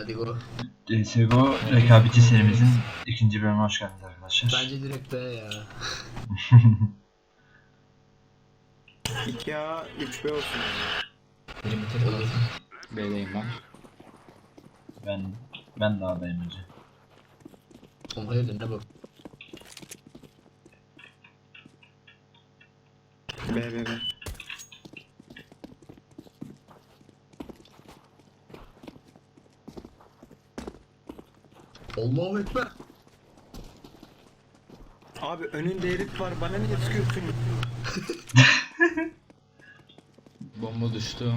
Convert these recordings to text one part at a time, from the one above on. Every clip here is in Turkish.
Hadi go. CSGO rekabetçi serimizin ikinci bölümüne hoş geldiniz arkadaşlar. Bence direkt B ya. 2A 3B olsun. Perimeter Olur. B'deyim ben. Ben ben daha dayım önce. Oğlum hayırdır ne bu? B B B. Allahu Ekber. Abi önünde herif var bana niye sıkıyorsun? Bomba düştü.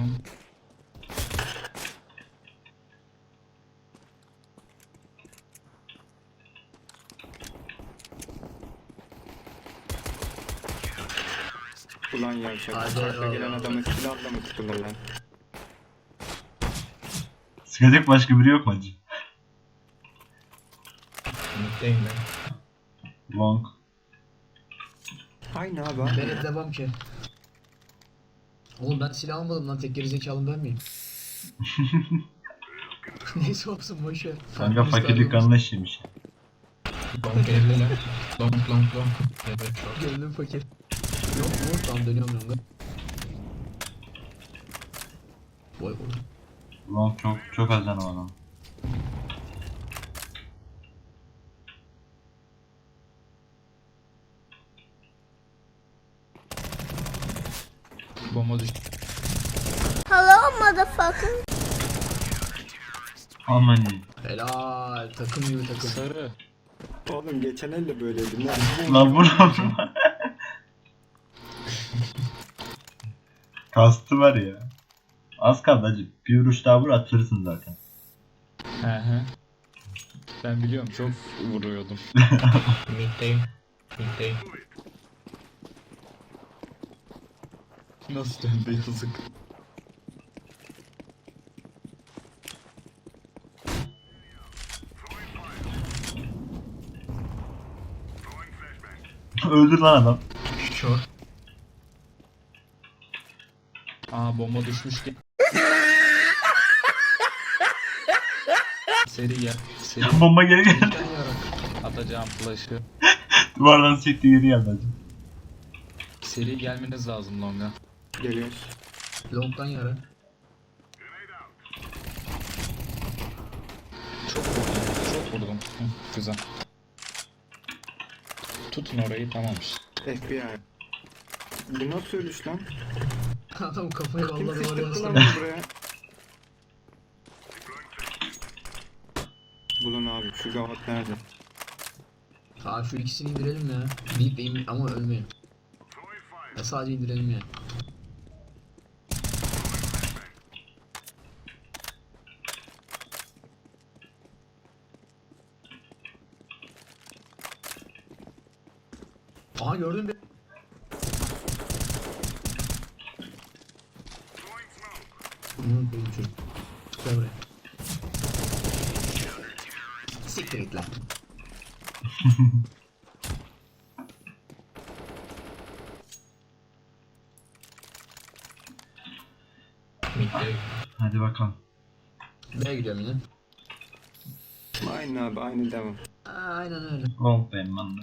Ulan yavşak. Eyvallah. gelen adamı silahla mı tutulur lan? Sıkacak başka biri yok mu acı? Mid'deyim ben. Long. Aynı abi. Ben hep devam ki. Oğlum ben silah almadım lan tek gerizekalım ben miyim? Neyse olsun boşver. Kanka fakirlik işlemiş. Long evliler. Long long long. Evet çok. Gönlüm fakir. Yok mu? Tamam dönüyorum longa. Vay oğlum. Long çok çok az canı var lan. Bomba düştü. Hello, motherfucker. Aman. Helal takım gibi takım. Sarı. Oğlum geçen el de böyleydi lan. Lan vurma. Kastı var ya. Az kaldı acı. Bir vuruş daha vur atırsın zaten. He he. Ben biliyorum çok vuruyordum. Mid'deyim. Mid'deyim. Nasıl döndü yazık. Öldür lan adam. Kör. Aa bomba düşmüş ki. Seri gel. Seri Bomba geri. Gel atacağım flash'ı. Duvardan çekti geri geldi. Seri gelmeniz lazım longa. Geliyoruz. Long'dan yara. Çok vurdum. Çok vurdum. Hı, güzel. Tutun orayı tamam işte. FBI. Bu nasıl ölüş lan? Adam kafayı Kim vallahi lan ya. bunu buraya? Bulun abi şu gavat nerede? Abi şu ikisini indirelim ya. Bir deyim ama ölmeyin. Ya sadece indirelim ya. Aha gördün çocuk. Gel buraya. Siktir git lan. Hadi bakalım. B'ye gidiyorum yine. Aynı abi aynı devam. Aa, aynen öyle. Long benim ben de.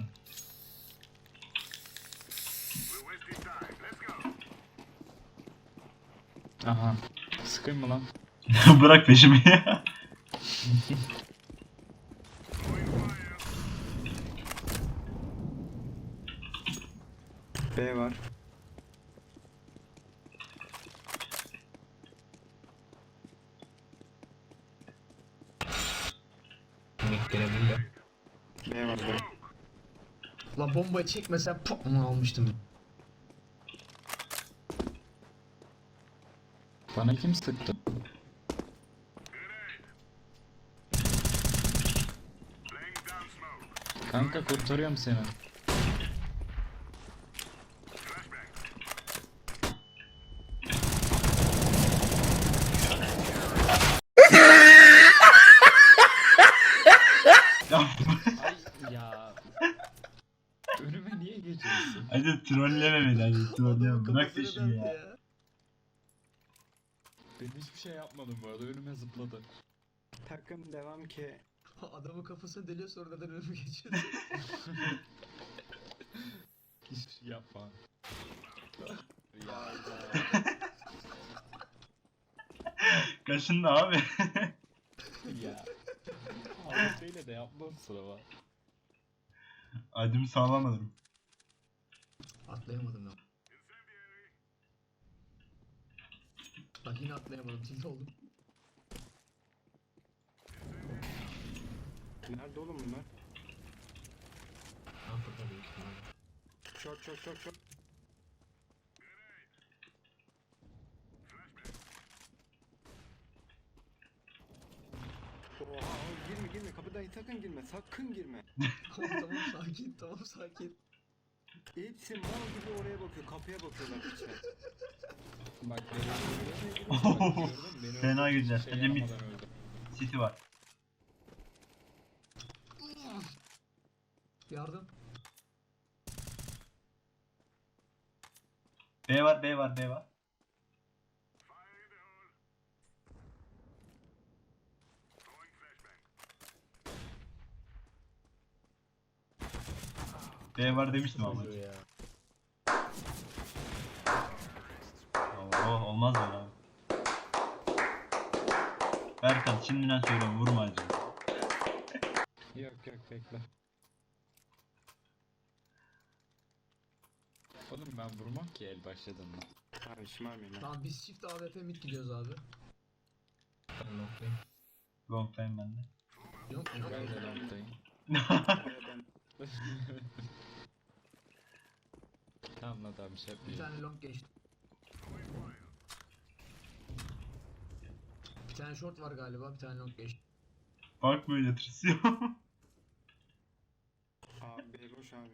Aha. Sıkayım mı lan? Bırak peşimi ya. B var. Gelebilir. B var B. Lan bombayı çekmesen pop almıştım. Bana kim sıktı? Kanka kurtarıyorum seni. Önüme niye geçiyorsun? Hadi trolleme beni hadi trolleme. Bırak peşimi ya. Hiçbir şey yapmadım bu arada. Önüme zıpladı. Takım devam ki. Adamın kafasına deliyor sonradan önümü geçiyor. Hiç yapma. Kaşındı abi. ya. AWP'yle de yapmam sırama. Adımı sağlamadım. Atlayamadım lan. Bak yine atlayamadım. Tilt oldum. Nerede oğlum bunlar? Afrika büyük ihtimalle. Short short short short. Oha oğlum girme girme kapıdan sakın girme sakın girme. tamam tamam sakin tamam sakin. Hepsi mal gibi oraya bakıyor kapıya bakıyorlar piçler. Bak beni Fena güzel. Şey de mid city var. Yardım. B var B var B var. B var demiştim ama. Ya. Oo, olmaz böyle abi. Berkan şimdiden söylüyorum vurma acı. Yok yok bekle. Oğlum ben vurmam ki el başladığında. Abi şımarmayın lan. Tamam biz çift AWP mid gidiyoruz abi. Ben noktayım. Long time bende. Yok yok. Ben de noktayım. Tamam bir şey Bir tane long geçti. Tane short var galiba, bir tane long geçti. Bak böyle tırsıyor. Abi B boş abi.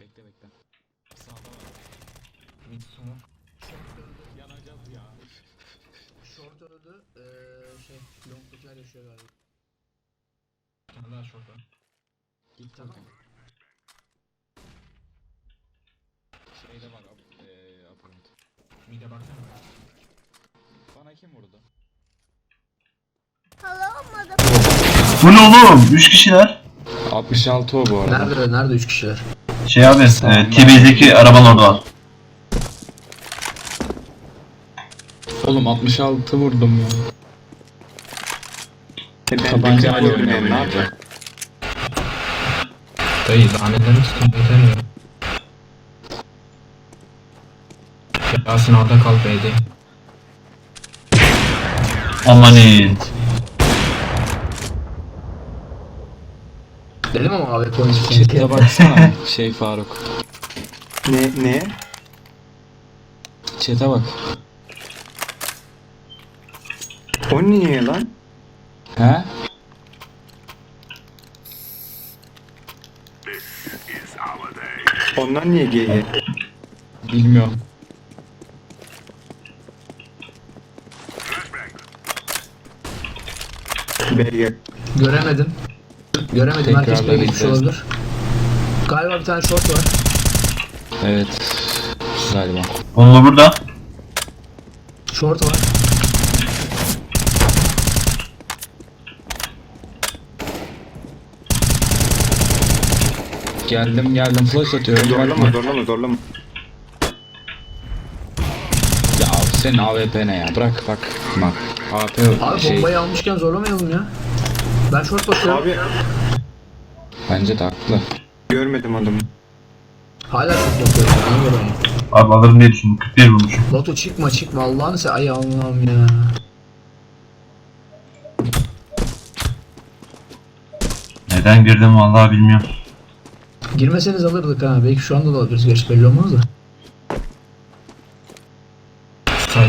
Bekle bekle. Sağda var. Mid smoke. Short öldü. Yanacağız ya. Short öldü. Ee, şey, long'dakiler yaşıyor galiba. Bir tane daha short var. Git Tamam. tamam. Şeyde var Mid'e baksana. Bana kim vurdu? Hello, motherfucker. Bu ne oğlum? 3 kişiler. 66 o bu arada. Nerede, nerede üç kişiler? Şey abi, e, T-Base'deki arabanın orada var. Oğlum 66 vurdum ya. E ben Tabancayla bir oynuyorum ne yapacağım? Dayı lanetlerini tutun yeter ya. Yasin orada kal B'de. Amanin. Dedim ama AWP oyuncusu. Chat'e baksana şey Faruk. Ne ne? Chat'e bak. O niye lan? He? Onlar niye GG? Bilmiyorum. Göremedim. Göremedim, Tekrar herkes B'ye gitmiş deneyeceğiz. olabilir. Galiba bir tane short var. Evet. Galiba. Onunla burada. Short var. Geldim geldim flash atıyorum. Zorlama Bakma. zorlama zorlama. Ya senin AWP ne ya? Bırak bak. Bak. AWP Abi şey. bombayı almışken zorlamayalım ya. Ben short bakıyorum. Abi Bence de haklı. görmedim adamı. Hala short görüyorum? Abi alırım diye düşündüm. 41 vurmuşum. Batu çıkma çıkma Allah'ını se ay Allah'ım ya. Neden girdim vallahi bilmiyorum. Girmeseniz alırdık ha. Belki şu anda da alırız. Geç belli olmaz da.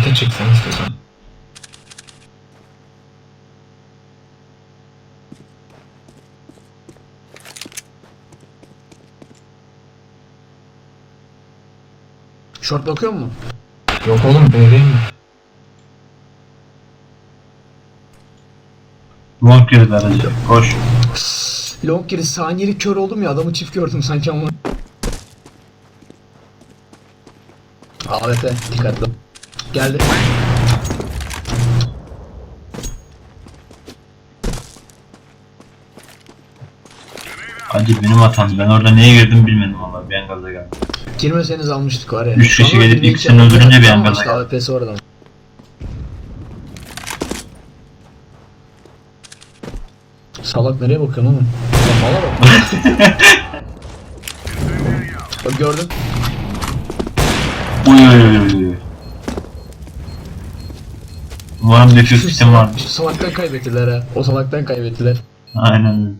Site'e çıksan istiyorsan. Short bakıyor mu? Yok oğlum B'deyim mi? Long girdi aracı. Koş. Long geri saniyeli kör oldum ya adamı çift gördüm sanki ama. AWP dikkatli. Geldi. Hadi benim hatam. Ben orada neye girdim bilmedim valla. Bir an gaza geldim. Girmeseniz almıştık var ya. Üç kişi Ama gelip ikisini öldürünce bir an gaza geldim. AWP'si oradan. Salak nereye bakıyorsun oğlum? Mala bak. Bak gördün. Oy oy oy oy. Umarım defuse kitim var. Şu salaktan kaybettiler ha. O salaktan kaybettiler. Aynen.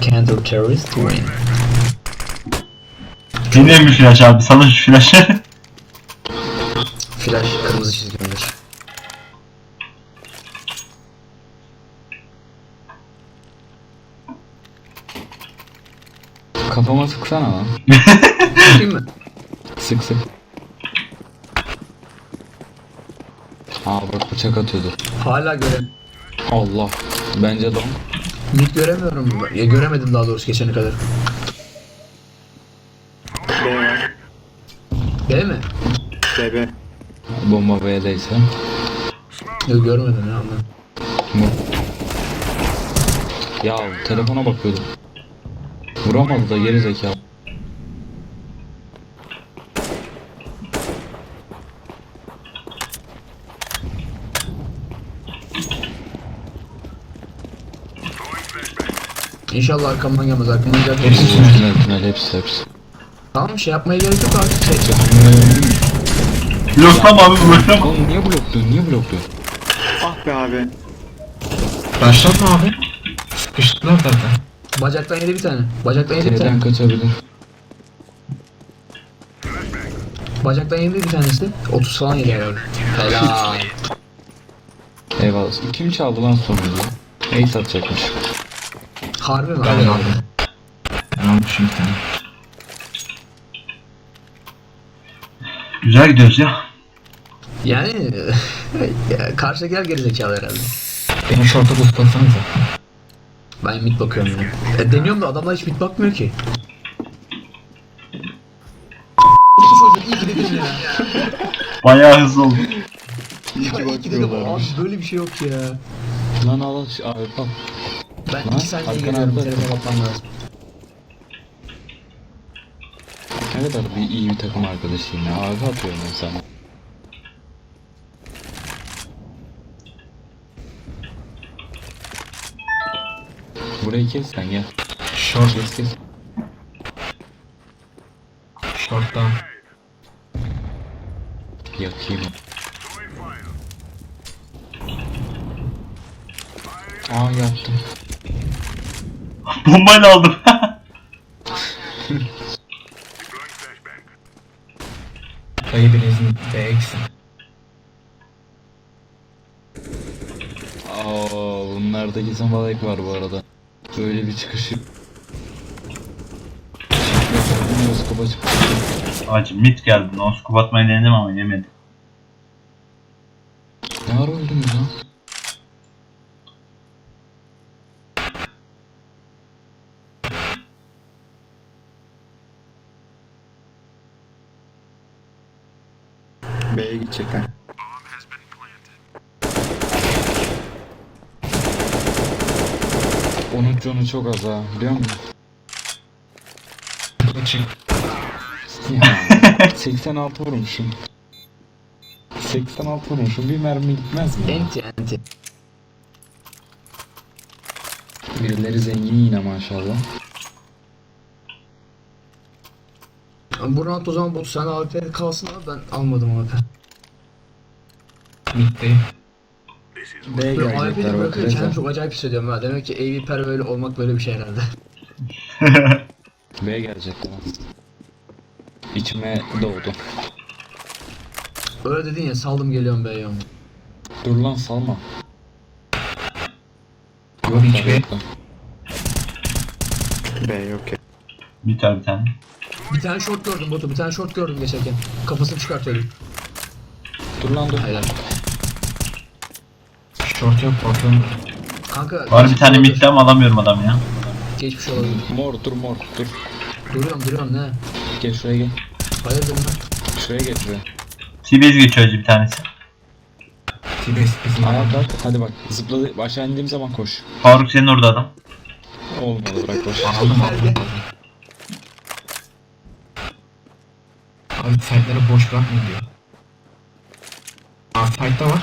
Counter terrorist win. Dinleyin bir flash abi. Salın şu flash'ı. Flash kırmızı çizgimdir. Kafama sıksana lan. Bakayım mı? Sık sık. Aa bak bıçak atıyordu. Hala göre. Allah. Bence don. Mid göremiyorum. Ya göremedim daha doğrusu geçene kadar. B var. Değil mi? B B. Bomba B'deyse. Yok görmedim ya. Bu. Ya telefona bakıyordum. Vuramadı da geri zekalı. İnşallah arkamdan gelmez. Arkamdan gelmez. Hepsi tünel tünel hepsi hepsi. Tamam şey yapmaya gerek yok artık. Şey, Bloklama abi bloklama. Oğlum niye blokluyorsun niye blokluyorsun? Ah be abi. Başlatma abi. Sıkıştılar zaten. bacaktan yedi bir tane. Bacaktan yedi bir tane. T'den kaçabilir. Bacaktan yedi bir tanesi. 30 falan yedi herhalde. Helal. Eyvallah. Kim çaldı lan sonunda? Ace atacakmış. Harbi mi? Ben Aynen. aldım. Ben almışım bir tane. Güzel gidiyoruz ya. Yani ya, karşı gel gerizekalı herhalde. Beni şorta boost atsanıza. Ben mid bakıyorum ya. E, deniyorum da adamlar hiç mid bakmıyor ki. Çocuk iyi ki dedim ya. Bayağı hızlı oldu. İyi ki Ya, iyi ki dedim. Abi böyle bir şey yok ya. Lan al al abi al. Ben Lan, 2 saniye geliyorum. arkadan. Telefona bakmam lazım. Ne kadar bir iyi bir takım arkadaşıyım ya. Abi atıyorum ben sana. Burayı kes sen gel. Short, Kes kes. short'tan. Yakayım. Aa yaptım. Bombayla aldım. Dayı birinizin B eksi. Aa bunlarda kesin balık var bu arada. Böyle bir çıkışı. Çıktı. Hacı mid geldi. No scope atmayı denedim ama yemedim. Ne var öldünüz lan? B'ye gidecekler. Onun canı çok az ha biliyor musun? Açık. Ya, 86 vurmuşum. 86 vurmuşum bir mermi gitmez mi? Enti enti. Birileri zengin yine maşallah. Bu round o zaman bot sen AWP kalsın abi ben almadım AWP. Mid'deyim. B Böyle gelecekler bak kendimi çok acayip hissediyorum ha. Demek ki AV per böyle olmak böyle bir şey herhalde. B gelecekler. İçime doğdu. Öyle dedin ya saldım geliyorum be yavrum. Dur lan salma. Yok hiç B. B yok ya. Bir tane bir tane. Bir tane short gördüm botu bir tane short gördüm geçerken. Kafasını çıkartıyordum. Dur lan dur. Hayır. Short yok ortadan. Kanka Var bir geçmiş tane olabilir. ama alamıyorum adam ya. Geçmiş olabilir. Mor dur mor dur. Duruyorum duruyorum ne? Gel şuraya gel. Hayırdır lan? Şuraya geç şuraya. T-base geçiyor bir tanesi. Tibes bizim Ayağa kalk. Hadi bak. Zıpladı. Aşağı indiğim zaman koş. Faruk senin orada adam. Olmadı bırak boş. Aldım aldım. Abi site'ları boş bırakmayın diyor. Aa site'da var.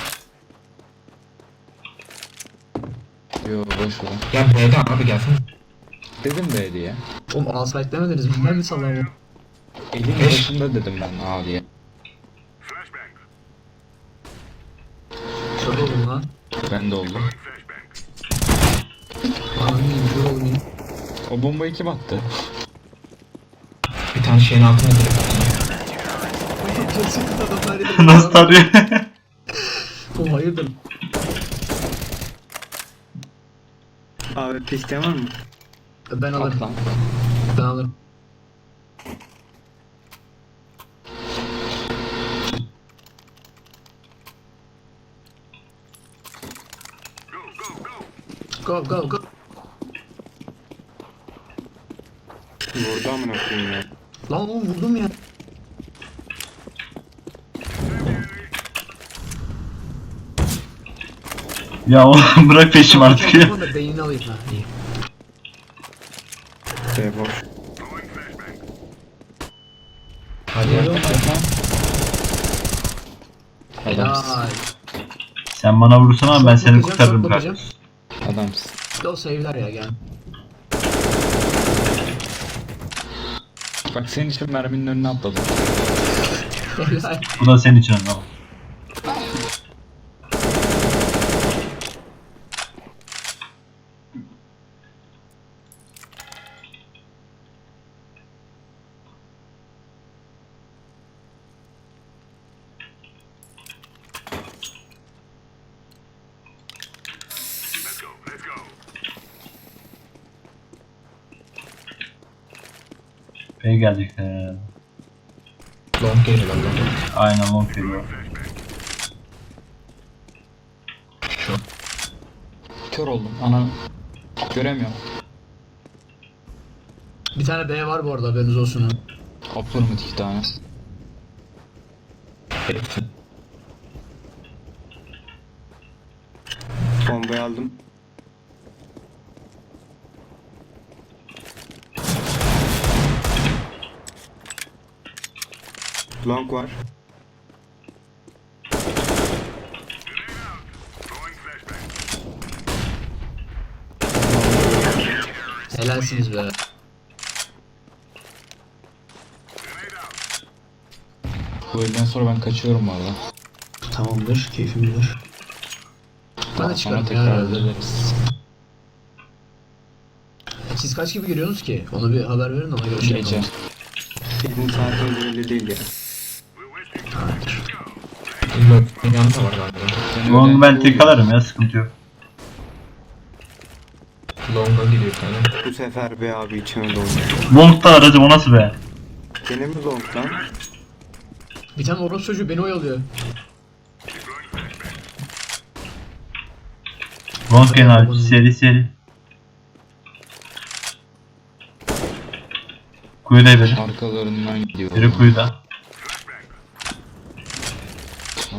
Yo boş ver. Gel B'de abi gelsin. Dedim be diye. Oğlum A-Site demediniz mi? Ben mi sallamam? Elin Beş. başında dedim ben A diye. Kör oldum lan. Ben de oldu. Ananı yiyeyim, kör oldum yine. O bombayı kim attı? Bir tane şeyin altına direkt adamlar yedim. Nasıl tarıyor? Oğlum hayırdır? Abi piste var mı? Ben alırım. At lan. Ben alırım. Go go go. Vurdu amına koyayım ya. Lan oğlum vurdum ya. Ya oğlum bırak peşim artık ya. Tamam da beynini alayım ha. iyi. B boş. Hadi ya. Adamsın. Helal. Sen bana vurursan ama ben seni bakacağım, kurtarırım çok bakacağım. kardeşim. Adamsın. Bir de o save'ler ya gel. Bak senin için merminin önüne atladım. Bu da senin için ama. Bey gelecek. Ee, Long geliyorlar long. aynen long geliyor. Şu. Kör oldum. Ana. Göremiyorum. Bir tane B var bu arada haberiniz olsun ha. Upper mı iki tane? Hepsi. Bombayı aldım. Long var. Helalsiniz be. Bu elden sonra ben kaçıyorum arada. Tamamdır, keyfim bilir. Sonra ya tekrar herhalde. ederiz. Siz kaç gibi giriyorsunuz ki? Onu bir haber verin ona göre şey Gece. Bizim saatimiz belli değil ya. Long'u ben tek alırım ya sıkıntı yok. Long'a gidiyor bir tane. Bu sefer be abi içime doldu. Long da aracım o nasıl be? Gene mi long lan? Bir tane orospu çocuğu beni oyalıyor. Long gene abi seri seri. Kuyuda biri. Arkalarından gidiyor. Biri kuyuda.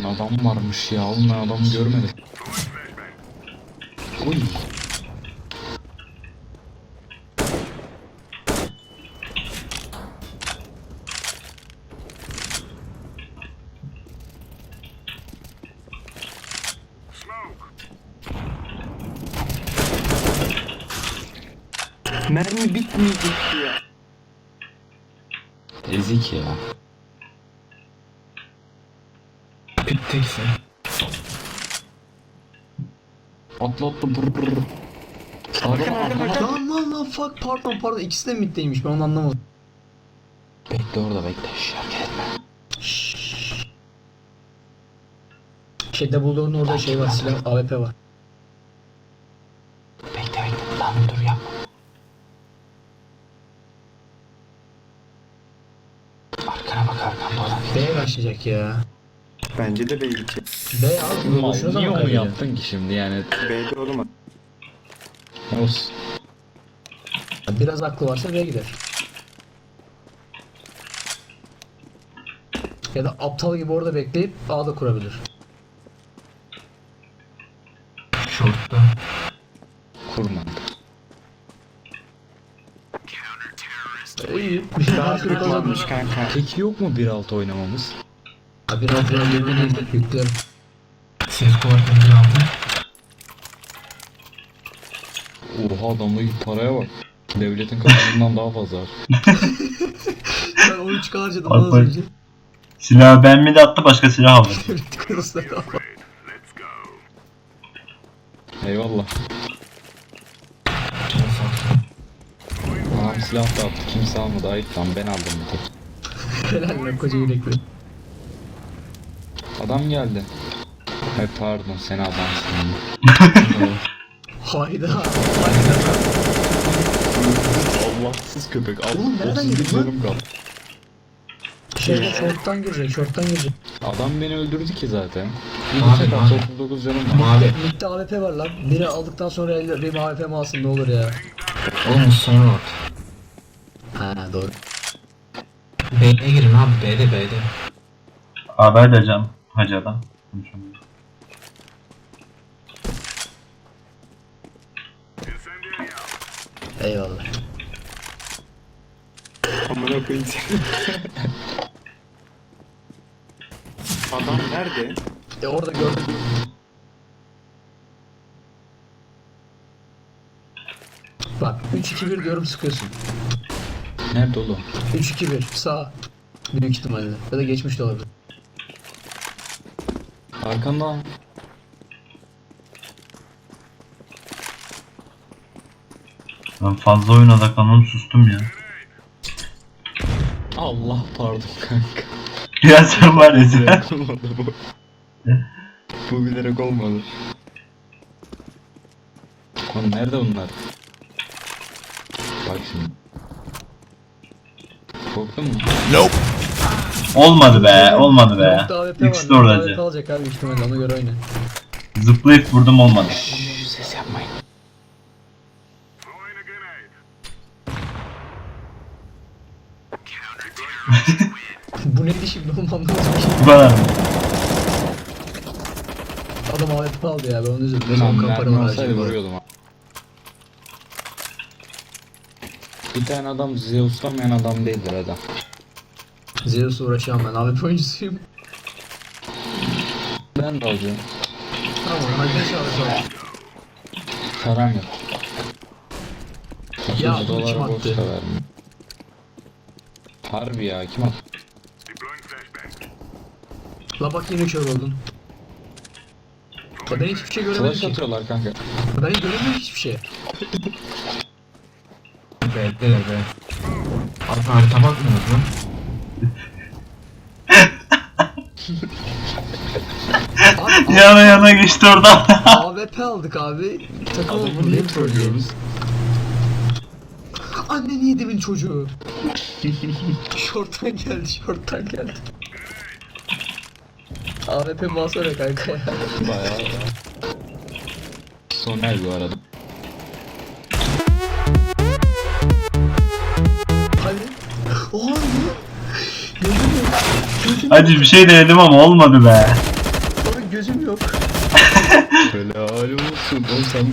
Lan adam varmış ya. Oğlum ben adamı görmedim. Uy. Mermi bitmeyecek ya. Ezik ya. Tekse. Atla atla brr brr. Arkana. Lan lan lan fuck pardon pardon ikisi de middeymiş ben onu anlamadım. Bekle orada bekle. Şş, hareket etme. Şeyde bulduğun orada şey var silah AWP var. Bekle bekle. Lan dur yapma. Arkana bak arkanda olan. B başlayacak ya. Bence de B2. B abi. Mal, niye onu bakabilir. yaptın ki şimdi yani? B'de olamaz. Olsun. Biraz aklı varsa B'ye gider. Ya da aptal gibi orada bekleyip A'da kurabilir. Short'ta. Kurmadı. İyi. Bir Daha kırık kanka. Peki yok mu 1.6 oynamamız? Abi altına girdiğine yüklerim. CSGO varken bir aldı. Oha adamdaki paraya bak. Devletin kazanımından daha fazla. Ben 13 harcadım Bak, az önce. Silahı beğenmedi attı başka silah aldı. Devlet kurusları al. Eyvallah. Anam silah da attı. Kimse almadı. Ayıp lan ben aldım bir tek. Helal lan koca yürekli. Adam geldi. Hay pardon sen adamsın. Hayda. Hayda. Allahsız köpek. Al, Oğlum nereden 31 girdin lan? kaldı. Şeyde short'tan girecek, short'tan girecek. Adam beni öldürdü ki zaten. Abi, bıçak abi. attı 39 canım var. Mavi. Mid'de AWP var lan. Biri aldıktan sonra elde bir AWP mi alsın ne olur ya. Oğlum sonra bak. Ha doğru. B'ye girin abi B'de B'de. Haber vereceğim hacı adam. Konuşalım. Eyvallah. Amına koyayım seni. Adam nerede? E orada gördüm. Bak 3-2-1 diyorum sıkıyorsun. Nerede oğlum? 3-2-1 sağ. Büyük ihtimalle. Ya da geçmiş de olabilir. Arkanda. Ben fazla oyun odaklandım sustum ya. Allah pardon kanka. Ya sen var ya sen. Bu. bu bilerek olmadı. Lan nerede bunlar? Bak şimdi. Korktun mu? Olmadı be olmadı be. Nokta AWP var. İkisi de nokta orada AWP hacı. alacak abi büyük ihtimalle ona göre oyna. Zıplayıp vurdum olmadı. Şşş, ses yapmayın. Bu neydi şimdi oğlum anlamadım ki. Bu kadar. Adam AWP aldı ya ben onu üzüldüm. Mermi var olsaydı acaba. vuruyordum ha. Bir tane adam Zeus'lamayan adam değildir adam. Zeus'la uğraşamam ben AWP oyuncusuyum. Ben de alacağım. Tamam hadi ne çağıracağım. Param yok. Ya, 30 bunu kim attı? vermiyor. Harbi ya kim attı? La bak yine kör oldun. Ya ben hiçbir şey göremedim Flash ki. atıyorlar kanka. Ben göremiyorum hiçbir şey. B'de de B. Abi harita bakmıyoruz lan. Yana yana geçti orada. AWP aldık abi. Takım Adamı niye trollüyoruz? Annen yedimin çocuğu. şorttan geldi, şorttan geldi. AWP basara kanka ya. Bayağı ya. Soner bu arada. Hadi. Oha ne? Hacı bir şey denedim ama olmadı be. Helal olsun. Oğlum sen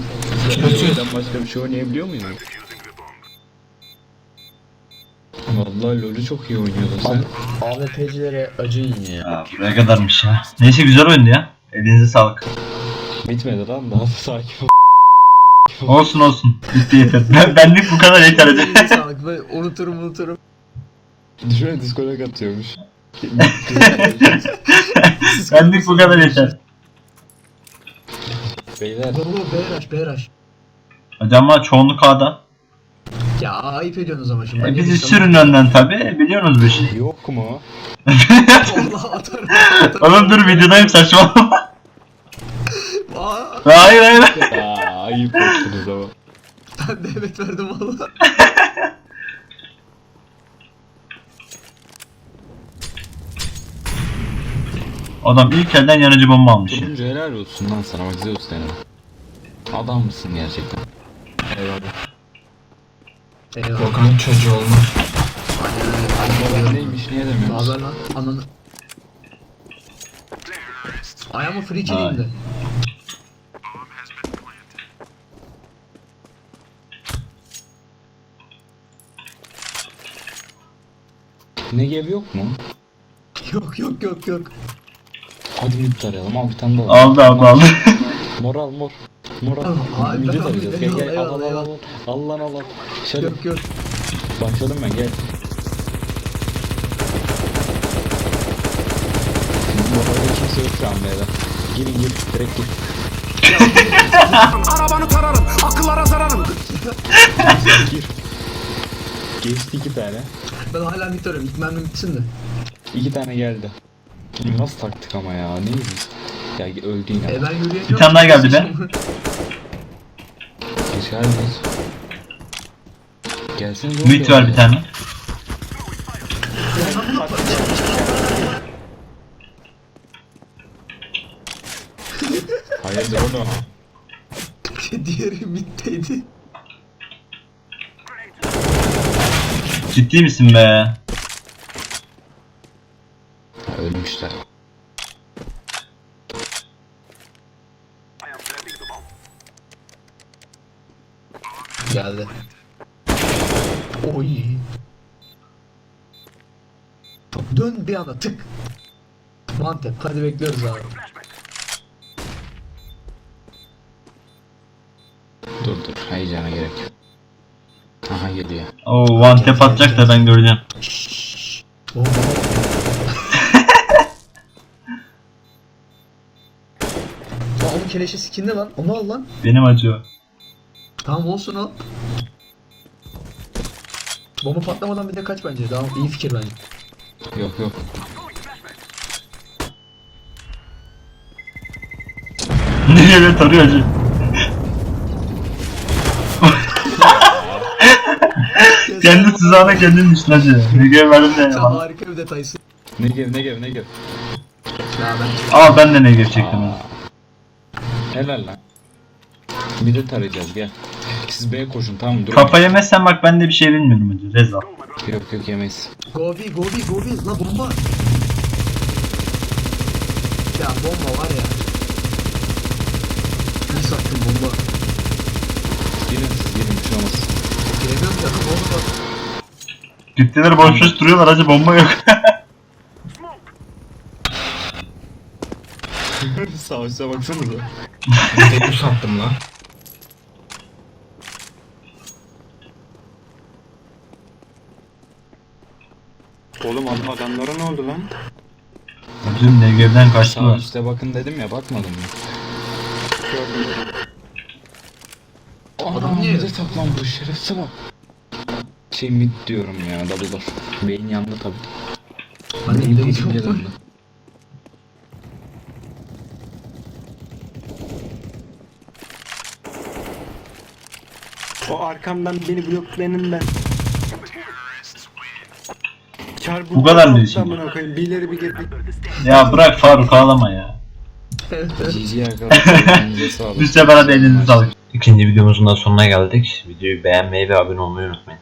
Kötü. sen başka bir şey oynayabiliyor muydun? Vallahi LoL'ü çok iyi oynuyordun sen. AWP'cilere acıyın ya. Ha, buraya kadarmış ya. Neyse güzel oyundu ya. Elinize sağlık. Bitmedi lan daha sakin ol. Olsun olsun. Bitti yeter. Ben, benlik bu kadar yeter hadi. Sağlık. Ben unuturum unuturum. Düşünsene diskolog atıyormuş. benlik bu kadar yeter. Beyler Baba Beyraş Beyraş. Hocam ama çoğunluk A'da. Ya ayıp ediyorsunuz ama şimdi. E, bizi sürün önden tabi. Biliyorsunuz bu işi. yok mu? Allah atarım. atarım. Oğlum dur videodayım saçmalama. Hayır hayır. Aa ayıp ettiniz ama. ben de evet verdim valla. Adam ilk elden yanıcı bomba almış ya. Turuncu helal olsun lan sana bak Zeus dene. Adam mısın gerçekten? Eyvallah. Eyvallah. Volkan'ın çocuğu olmaz. Ben neymiş niye Ne demiyorsun? haber lan? Ananı. Ayağımı free kill'iyim de. Negev yok mu? Yok yok yok yok. Hadi mid tarayalım al bir tane daha. al. Aldı aldı aldı. Moral mor. Moral. Tamam, abi, Mid'i tamam, tarayacağız. Gel gel al al al al. Al lan al al. Şöyle Yok yok. başladım ben gel. Moralde kimse yok şu an beyler. Girin gir direkt gir. Arabanı tararım, akıllara zararım. Gir. Geçti iki tane. Ben hala mid arıyorum. İlk bitsin de. İki tane geldi. Nasıl taktık ama ya neyiz? Ya öldü yine. E ben yürüyemiyorum. Bir tane daha geldi be. Geç hadi geç. Gelsene zor Mid var bir tane. Hayırdır oğlum? Diğeri middeydi. Ciddi misin be? Ölmüşler. Geldi. Oy. Dön bir anda tık. Mantep. Hadi bekliyoruz abi. Dur dur heyecana gerek yok. Aha geliyor. Oo one tap atacak da ben göreceğim. Oo. Aa onun keleşi skinde lan. Onu al lan. Benim acıyor. Tamam olsun o. Bomba patlamadan bir de kaç bence. Daha iyi fikir bence. Yok yok. Niye öyle tarıyor acı? Kendi tuzağına kendin düştün acı. Ne gibi verdim de Sen ya. harika bir detaysın. Ne gev ne gev ne gev. Ya ben Aa ben de ne geçecektim. ya. Helal lan. Bir de tarayacağız gel. Siz B'ye koşun tamam mı? Dur. Kafa yemezsen bak ben de bir şey bilmiyorum acı. Reza. Yok yok yemeyiz. Gobi gobi gobi la bomba. Ya bomba var ya. İyi sattın bomba. Girin siz girin bir şey olmaz. Giremiyorum ya bomba bak. Gittiler boş boş duruyorlar acı bomba yok. Savaşa baksanıza. Dokuz sattım lan. Oğlum ad- adamlara ne oldu lan? Acım Negev'den Sağ kaçtılar. üstte bakın dedim ya bakmadım mı? Adam Adam niye- bir de saklandı şerefsiz bak. Şey mid diyorum ya double door. Beyin yandı tabi. Ben de Beyin gidelim. peşince döndü. O arkamdan beni bloklayanın ben. Kar Bu kadar mı işin? Amına koyayım. Bir ileri bir geri. Ya bırak Faruk ağlama ya. GG arkadaşlar. hadi elinizi sağlık. İkinci videomuzun da sonuna geldik. Videoyu beğenmeyi ve abone olmayı unutmayın.